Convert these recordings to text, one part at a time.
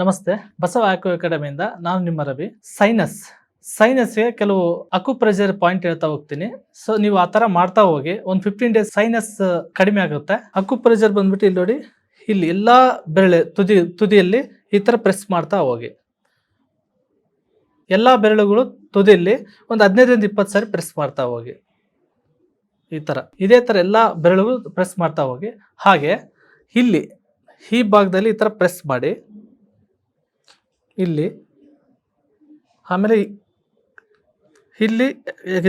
ನಮಸ್ತೆ. ಬಸವ ಆಕ್ಯೋ ಅಕಾಡೆಮಿಯಿಂದ ನಾನು ನಿಮ್ಮ ರವಿ. ಸೈನಸ್. ಸೈನಸ್ಗೆ ಕೆಲವು ಅಕುಪ್ರೆಷರ್ ಪಾಯಿಂಟ್ ಹೇಳ್ತಾ ಹೋಗ್ತೀನಿ. ಸೊ ನೀವು ಆ ಥರ ಮಾಡ್ತಾ ಹೋಗಿ ಒಂದು ಫಿಫ್ಟೀನ್ ಡೇಸ್ ಸೈನಸ್ ಕಡಿಮೆ ಆಗುತ್ತೆ. ಅಕುಪ್ರೆಷರ್ ಬಂದ್ಬಿಟ್ಟು ಇಲ್ಲಿ ನೋಡಿ, ಇಲ್ಲಿ ಎಲ್ಲ ಬೆರಳೆ ತುದಿ, ತುದಿಯಲ್ಲಿ ಈ ಥರ ಪ್ರೆಸ್ ಮಾಡ್ತಾ ಹೋಗಿ. ಎಲ್ಲ ಬೆರಳುಗಳು ತುದಿಯಲ್ಲಿ ಒಂದು ಹದಿನೈದರಿಂದ ಇಪ್ಪತ್ತು ಸಾರಿ ಪ್ರೆಸ್ ಮಾಡ್ತಾ ಹೋಗಿ. ಈ ಥರ. ಇದೇ ಥರ ಎಲ್ಲ ಬೆರಳುಗಳು ಪ್ರೆಸ್ ಮಾಡ್ತಾ ಹೋಗಿ. ಹಾಗೆ, ಇಲ್ಲಿ ಈ ಭಾಗದಲ್ಲಿ ಈ ಥರ ಪ್ರೆಸ್ ಮಾಡಿ. ಇಲ್ಲಿ. ಆಮೇಲೆ ಇಲ್ಲಿ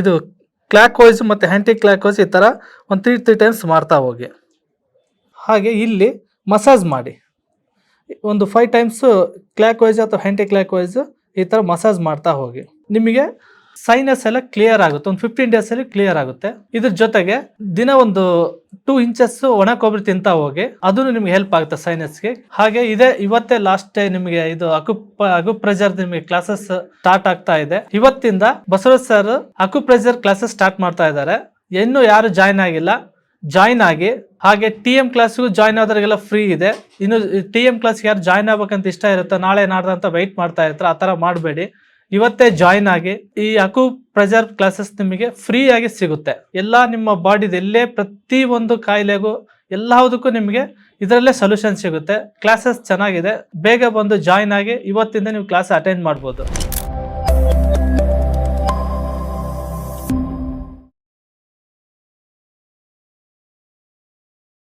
ಇದು ಕ್ಲಾಕ್ ವೈಸ್ ಮತ್ತು ಹ್ಯಾಂಟಿ ಕ್ಲಾಕ್ ವೈಸ್ ಈ ಥರ ಒಂದು ತ್ರೀ ತ್ರೀ ಟೈಮ್ಸ್ ಮಾಡ್ತಾ ಹೋಗಿ. ಹಾಗೆ ಇಲ್ಲಿ ಮಸಾಜ್ ಮಾಡಿ. ಒಂದು ಫೈವ್ ಟೈಮ್ಸು ಕ್ಲಾಕ್ ವೈಸ್ ಅಥವಾ ಹ್ಯಾಂಟಿ ಕ್ಲಾಕ್ ವೈಸ್ ಈ ಥರ ಮಸಾಜ್ ಮಾಡ್ತಾ ಹೋಗಿ. ನಿಮಗೆ ಸೈನಸ್ ಎಲ್ಲ ಕ್ಲಿಯರ್ ಆಗುತ್ತೆ. ಒಂದು ಫಿಫ್ಟೀನ್ ಅಲ್ಲಿ ಕ್ಲಿಯರ್ ಆಗುತ್ತೆ. ಇದ್ರ ಜೊತೆಗೆ ದಿನ ಒಂದು ಟೂ ಇಂಚಸ್ ಒಣ ಕೊಬ್ಬರಿ ತಿಂತಾ ಹೋಗಿ ಅದನ್ನು ನಿಮ್ಗೆ ಹೆಲ್ಪ್ ಆಗುತ್ತೆ ಸೈನಸ್ಗೆ ಹಾಗೆ ಇದೇ, ಇವತ್ತೇ ಲಾಸ್ಟ್ ನಿಮಗೆ ಇದು ಅಕುಪ್ ಅಕುಪ್ರೆಜರ್ ನಿಮಗೆ ಕ್ಲಾಸಸ್ ಸ್ಟಾರ್ಟ್ ಆಗ್ತಾ ಇದೆ. ಇವತ್ತಿಂದ Basavaraj sir acupressure classes start ಮಾಡ್ತಾ ಇದ್ದಾರೆ. ಇನ್ನೂ ಯಾರು ಜಾಯ್ನ್ ಆಗಿಲ್ಲ ಜಾಯ್ನ್ ಆಗಿ, ಹಾಗೆ ಟಿ ಎಂ ಕ್ಲಾಸ್ಗೂ ಜಾಯ್ನ್ ಆದವರಿಗೆಲ್ಲ ಫ್ರೀ ಇದೆ. ಇನ್ನು ಟಿ ಎಂ ಕ್ಲಾಸ್ಗೆ ಯಾರು ಜಾಯ್ನ್ ಆಗ್ಬೇಕಂತ ಇಷ್ಟ ಇರುತ್ತೆ, ನಾಳೆ ನಾಡ್ದಂತ ವೆಯ್ಟ್ ಮಾಡ್ತಾ ಇರ್ತಾರೆ, ಆ ಥರ ಮಾಡಬೇಡಿ. ಇವತ್ತೇ ಜಾಯಿನ್ ಆಗಿ ಈ ಅಕು ಪ್ರೆಸರ್ವ್ ಕ್ಲಾಸಸ್ ನಿಮಗೆ ಫ್ರೀ ಆಗಿ ಸಿಗುತ್ತೆ. ಎಲ್ಲ ನಿಮ್ಮ ಬಾಡಿದ ಎಲ್ಲೇ ಪ್ರತಿ ಒಂದು ಕಾಯಿಲೆಗೂ ಎಲ್ಲದಕ್ಕೂ ನಿಮಗೆ ಇದರಲ್ಲೇ ಸೊಲ್ಯೂಷನ್ ಸಿಗುತ್ತೆ. ಕ್ಲಾಸಸ್ ಚೆನ್ನಾಗಿದೆ. ಬೇಗ ಬಂದು ಜಾಯಿನ್ ಆಗಿ ಇವತ್ತಿಂದ ನೀವು ಕ್ಲಾಸ್ ಅಟೆಂಡ್ ಮಾಡ್ಬೋದು.